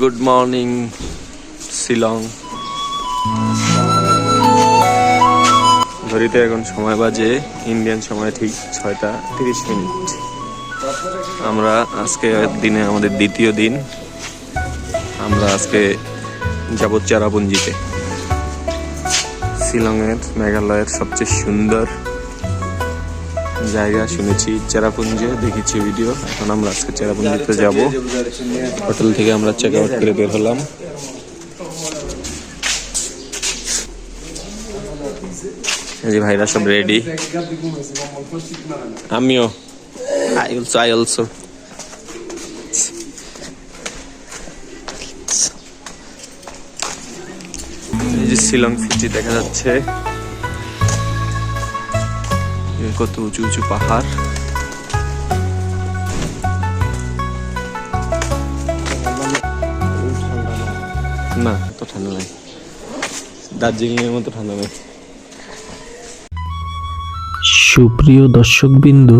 Good morning Shillong ঘড়িতে এখন সময় বাজে ইন্ডিয়ান সময় ঠিক ছয়টা তিরিশ মিনিট। আমরা আজকে দিনে আমাদের দ্বিতীয় দিন। আমরা আজকে যাব চেরাপুঞ্জিতে। শিলংয়ের মেঘালয়ের সবচেয়ে সুন্দর জায়গা শুনেছি, চেরাপুঞ্জে দেখেছি ভিডিও এখন আমরা আজকে চেরাপুঞ্জিতে যাব। হোটেল থেকে আমরা চেক আউট করে বের হলাম। যে ভাইরা সব রেডি আমিও। আই অলসো আই অলসো যে শিলং সিটি দেখা যাচ্ছে। এ কত উঁচু উঁচু পাহাড়? না, এত ঠান্ডা নাই। দার্জিলিং এর মতো ঠান্ডা নাই। সুপ্রিয় দর্শকবিন্দু,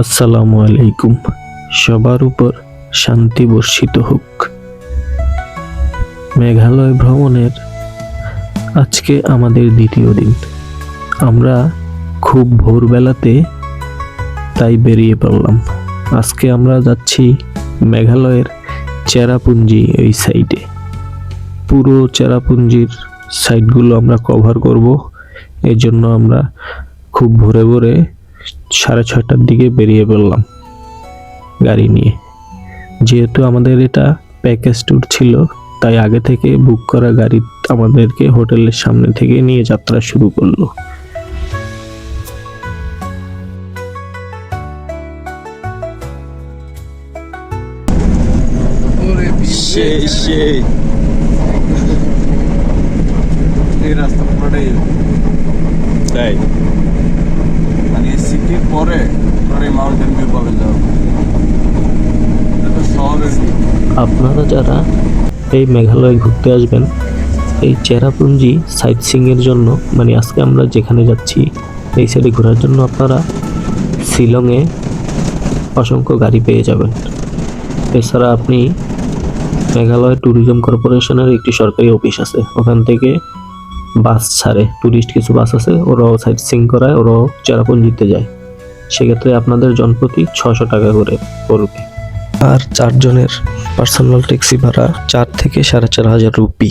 আসসালামু আলাইকুম। সবার উপর শান্তি বর্ষিত হোক। মেঘালয় ভ্রমণের আজকে আমাদের দ্বিতীয় দিন। আমরা খুব ভোরবেলাতে তাই বেরিয়ে পড়লাম। আজকে আমরা যাচ্ছি মেঘালয়ের চেরাপুঞ্জি এই সাইডে। পুরো চেরাপুঞ্জির সাইডগুলো আমরা কভার করব। এই জন্য আমরা খুব ভোরে ভোরে সাড়ে ছয়টার দিকে বেরিয়ে পড়লাম গাড়ি নিয়ে। যেহেতু আমাদের এটা প্যাকেজ ট্যুর ছিল, তাই আগে থেকে বুক করা গাড়ি আমাদেরকে হোটেলের সামনে থেকে নিয়ে যাত্রা শুরু করল। সেই সেই এই রাস্তা পুরোটাই তাই? মানে এই সিটির পরে আপনার এই মাউন্টেন ভিউ পাবেন যাও শহরের আপনারা যারা এই মেঘালয়ে ঘুরতে আসবেন এই চেরাপুঞ্জি সাইট এর জন্য মানে আজকে আমরা যেখানে যাচ্ছি এই সাইডে ঘোরার জন্য আপনারা শিলংয়ে অসংখ্য গাড়ি পেয়ে যাবেন। এছাড়া আপনি মেঘালয় ট্যুরিজম কর্পোরেশনের একটি সরকারি অফিস আছে। ওখান থেকে বাস ছাড়ে ট্যুরিস্ট কিছু বাস আছে, ওরাও সাইড সিং করায়, ওরাও চেরাপুঞ্জিতে যায়। সেক্ষেত্রে আপনাদের জনপ্রতি ছশো টাকা করে পড়বে আর চারজনের পার্সোনাল ট্যাক্সি ভাড়া চার থেকে সাড়ে চার হাজার রুপি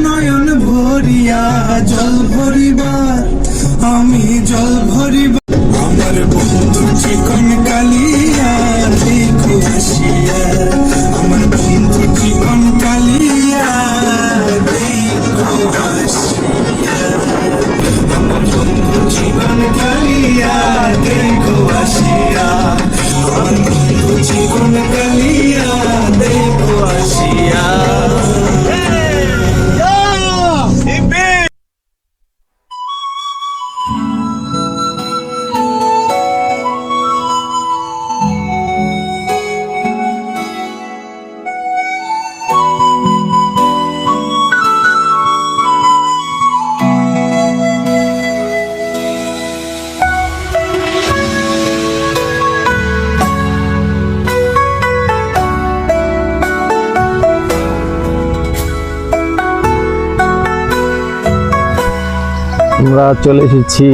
আমরা চলে এসেছি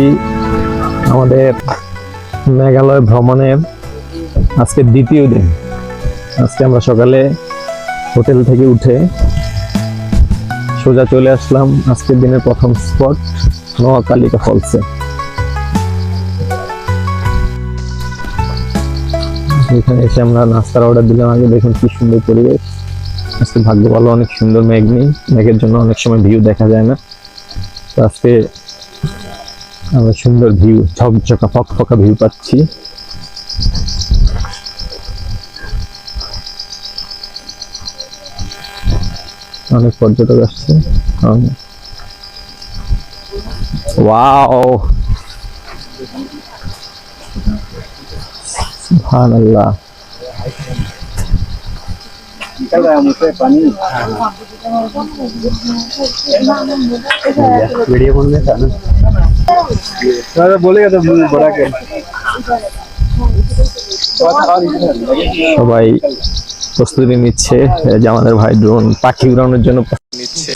আমাদের মেঘালয় ভ্রমণের আজকে দ্বিতীয় দিন। আজকে আমরা সকালে হোটেল থেকে উঠে সোজা চলে আসলাম আজকের দিনের প্রথম স্পট নোয়াকালিকা ফলসে। এখানে এসে আমরা নাস্তার অর্ডার দিলাম। আগে দেখুন কি সুন্দর পরিবেশ। আজকে ভাগ্য ভালো অনেক সুন্দর, মেঘ নেই। মেঘের জন্য অনেক সময় ভিউ দেখা যায় না। আজকে আমরা সুন্দর ভিউ ঝকঝকা ফকফকা ভিউ পাচ্ছি। অনেক পর্যটক আসছে। ওয়াও! সুবহানাল্লাহ। হ্যাঁ। ভিডিও কোন দেখা না? বলে গেছে বড়াকে সবাই প্রস্তুতি নিচ্ছে যে আমাদের ভাই ড্রোন পাখি উড়ানোর জন্য নিচ্ছে।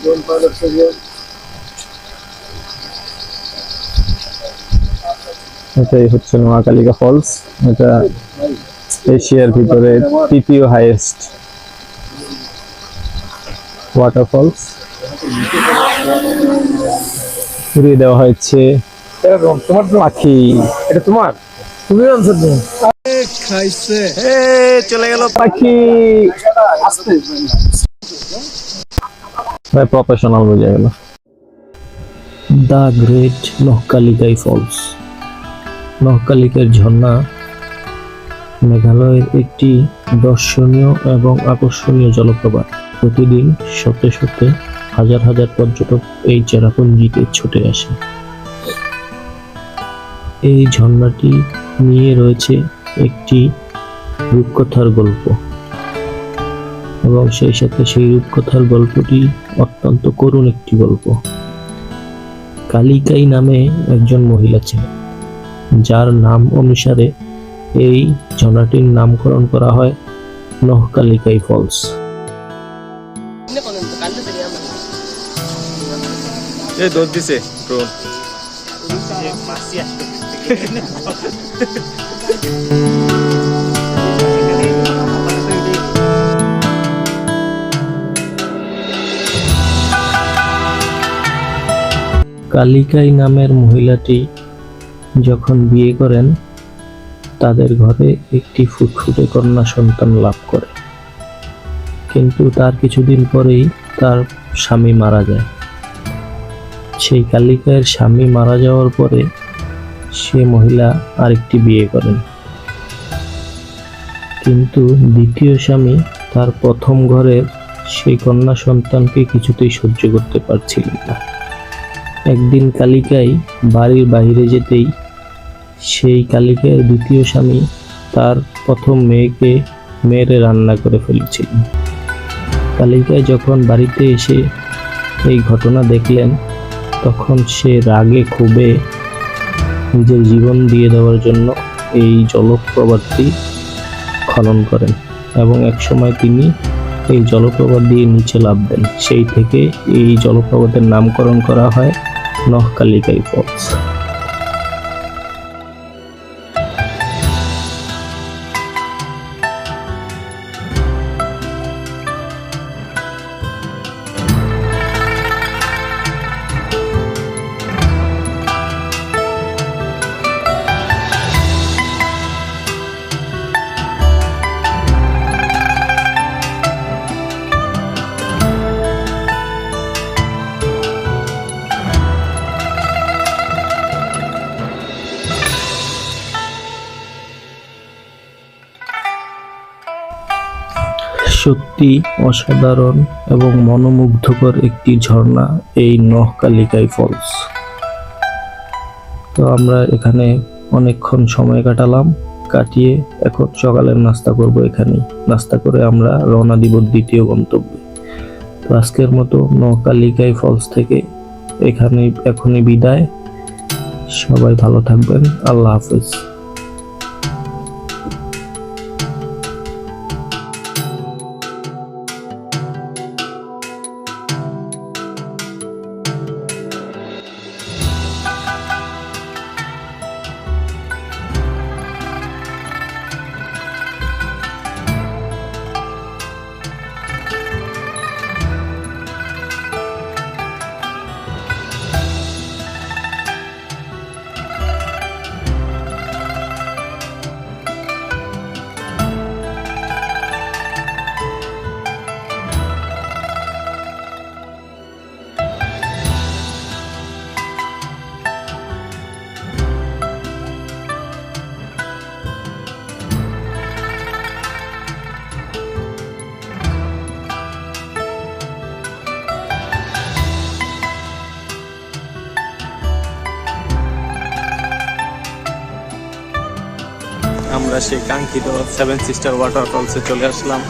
ড্রোন পাইলট এটাই হচ্ছে নোয়াকালিকা ফলস। এটা এশিয়ার ভিতরে তৃতীয় হাইয়েস্ট ওয়াটারফলস ঘুরিয়ে দেওয়া হয়েছে তোমার পাখি। এটা তোমার? তুমি আনছো তুমি খাইছে। চলে গেল পাখি। ভাই প্রফেশনাল বোঝা গেল। দ্য গ্রেট নহকালিকাই ফলস নহকালিকার ঝর্ণা। মেঘালয়ের একটি দর্শনীয় এবং আকর্ষণীয় জলপ্রপাত। প্রতিদিন শতে শতে হাজার হাজার পর্যটক এই চেরাপুঞ্জিতে ছুটে আসে। এই ঝর্ণাটি নিয়ে রয়েছে একটি রূপকথার গল্প। এবং সেই সাথে সেই রূপকথার গল্পটি অত্যন্ত করুণ একটি গল্প। কালিকাই নামে একজন মহিলা ছিলেন। যার নাম অনুসারে এই ঝর্ণাটির নামকরণ করা হয় নহকালিকাই ফলস। এ দোষ দিছে ড্রোন কালিকাই নামের মহিলাটি যখন বিয়ে করেন, তাদের ঘরে একটি ফুটফুটে কন্যা সন্তান লাভ করে। কিন্তু তার কিছুদিন পরেই তার স্বামী মারা যায়। সেই কালিকায়ের স্বামী মারা যাওয়ার পরে সে মহিলা আরেকটি বিয়ে করেন। কিন্তু দ্বিতীয় স্বামী তার প্রথম ঘরের সেই কন্যা সন্তানকে কিছুতেই সহ্য করতে পারছিলেন না। একদিন কালিকাই বাড়ির বাইরে যেতেই সেই কালিকার দ্বিতীয় স্বামী তার প্রথম মেয়েকে মেয়েরে রান্না করে ফেলেছিলেন কালিকায় যখন বাড়িতে এসে এই ঘটনা দেখলেন, তখন সে রাগে ক্ষোভে নিজের জীবন দিয়ে দেওয়ার জন্য এই জলপ্রপাতটি খনন করেন এবং একসময় তিনি এই জলপ্রপাত দিয়ে নিচে লাভ দেন। সেই থেকে এই জলপ্রপাতের নামকরণ করা হয় নহকালিকাই ফলস সত্যি অসাধারণ এবং মনোমুগ্ধকর একটি ঝর্ণা এই নহকালিকাই ফলস তো আমরা এখানে অনেকক্ষণ সময় কাটালাম, কাটিয়ে এখন সকালের নাস্তা করব এখানেই। নাস্তা করে আমরা রওনা দিব দ্বিতীয় গন্তব্যে। তো আজকের মতো নহকালিকাই ফলস থেকে এখানে এখনই বিদায়। সবাই ভালো থাকবেন। আল্লাহ হাফেজ। আমরা সেই কাঙ্ক্ষিত সেভেন সিস্টার ওয়াটার ফলসে চলে আসলাম।